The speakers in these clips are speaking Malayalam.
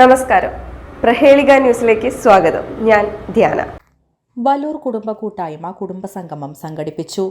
നമസ്കാരം. പ്രഹേളിക ന്യൂസിലേക്ക് സ്വാഗതം. ഞാൻ ധ്യാന. വലൂർ കുടുംബ കൂട്ടായ്മ കുടുംബസംഗമം സംഘടിപ്പിച്ചു.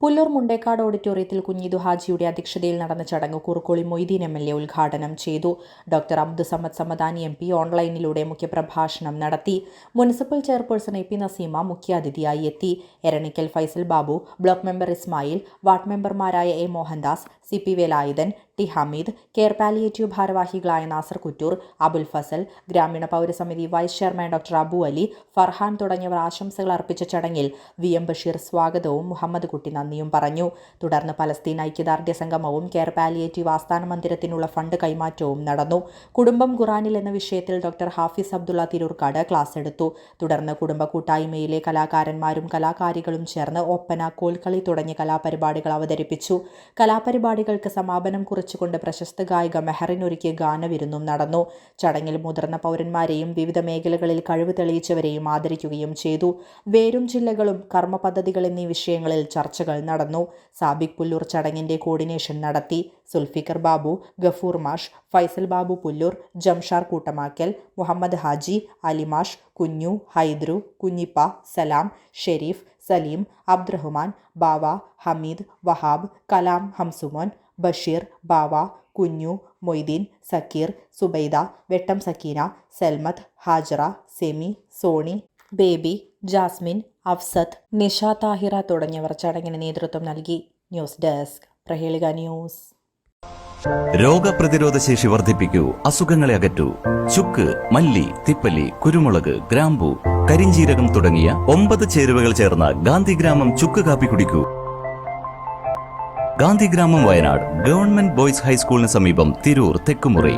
പുല്ലൂർ മുണ്ടേക്കാട് ഓഡിറ്റോറിയത്തിൽ കുഞ്ഞിദു ഹാജിയുടെ അധ്യക്ഷതയിൽ നടന്ന ചടങ്ങ് Kurukkoli Moideen M L A ഉദ്ഘാടനം ചെയ്തു. Doctor Abdussamad Samadani M P ഓൺലൈനിലൂടെ മുഖ്യപ്രഭാഷണം നടത്തി. Municipal chairperson A P Naseema മുഖ്യാതിഥിയായി എത്തി. Eranikkal Faisal Babu block member Ismail ward മെമ്പർമാരായ A Mohandas C P Velayudhan T Hameed care palliative ഭാരവാഹികളായ നാസർ കുറ്റൂർ അബുൽ ഫസൽ ഗ്രാമീണ പൗരസമിതി vice chairman doctor Abu Ali Farhan തുടങ്ങിയവർ ആശംസകൾ അർപ്പിച്ച ചടങ്ങിൽ വി എം ബഷീർ സ്വാഗതവും മുഹമ്മദ് കുട്ടി നന്ദിയും പറഞ്ഞു. തുടർന്ന് പലസ്തീൻ ഐക്യദാർഢ്യ സംഗമവും കെയർ പാലിയേറ്റീവ് ആസ്ഥാന മന്ദിരത്തിനുള്ള ഫണ്ട് കൈമാറ്റവും നടന്നു. കുടുംബം ഖുറാനിൽ എന്ന വിഷയത്തിൽ ഡോക്ടർ ഹാഫിസ് അബ്ദുള്ള തിരൂർക്കാട് ക്ലാസ് എടുത്തു. തുടർന്ന് കുടുംബ കൂട്ടായ്മയിലെ കലാകാരന്മാരും കലാകാരികളും ചേർന്ന് ഒപ്പന കോൽക്കളി തുടങ്ങിയ കലാപരിപാടികൾ അവതരിപ്പിച്ചു. കലാപരിപാടികൾക്ക് സമാപനം കുറിച്ചുകൊണ്ട് പ്രശസ്ത ഗായിക മെഹറിൻ ഒരുക്കിയ ഗാനവിരുന്നും നടന്നു. ചടങ്ങിൽ മുതിർന്ന പൗരന്മാരെയും വിവിധ മേഖലകളിൽ കഴിവ് തെളിയിച്ചവരെയും ആദരിക്കുകയും ചെയ്തു. വേരും ജില്ലകളും കർമ്മ പദ്ധതികൾ എന്നീ വിഷയങ്ങളിൽ ചർച്ചകൾ നടന്നു. സാബിക് പുല്ലൂർ ചടങ്ങിന്റെ കോർഡിനേഷൻ നടത്തി. സുൽഫിക്കർ ബാബു ഗഫൂർ മാഷ് ഫൈസൽ ബാബു പുല്ലൂർ ജംഷാർ കൂട്ടമാക്കൽ മുഹമ്മദ് ഹാജി അലിമാഷ് കുഞ്ഞു ഹൈദ്രു കുഞ്ഞിപ്പ സലാം ഷെരീഫ് സലീം അബ്ദുറഹ്മാൻ ബാവ ഹമീദ് വഹാബ് കലാം ഹംസുമോൻ ബഷീർ ബാവ കുഞ്ഞു മൊയ്തീൻ സക്കീർ സുബൈദ വെട്ടം സക്കീന സൽമത് ഹാജറ സെമി സോണി ബേബി ജാസ്മിൻ അഫ്സത്ത് നിഷ താഹിറ തുടങ്ങിയവർ ചടങ്ങിന് നേതൃത്വം നൽകി. News desk Prahelika news. രോഗപ്രതിരോധ ശേഷി വർദ്ധിപ്പിക്കൂ അസുഖങ്ങളെ അകറ്റൂ. ചുക്ക് മല്ലി തിപ്പലി കുരുമുളക് ഗ്രാമ്പു കരിഞ്ചീരകം തുടങ്ങിയ ഒമ്പത് ചേരുവകൾ ചേർന്ന ഗാന്ധിഗ്രാമം ചുക്ക് കാപ്പി കുടിക്കൂ. ഗാന്ധിഗ്രാമം വയനാട് ഗവൺമെന്റ് ബോയ്സ് ഹൈസ്കൂളിന് സമീപം തിരൂർ തെക്കുമുറി.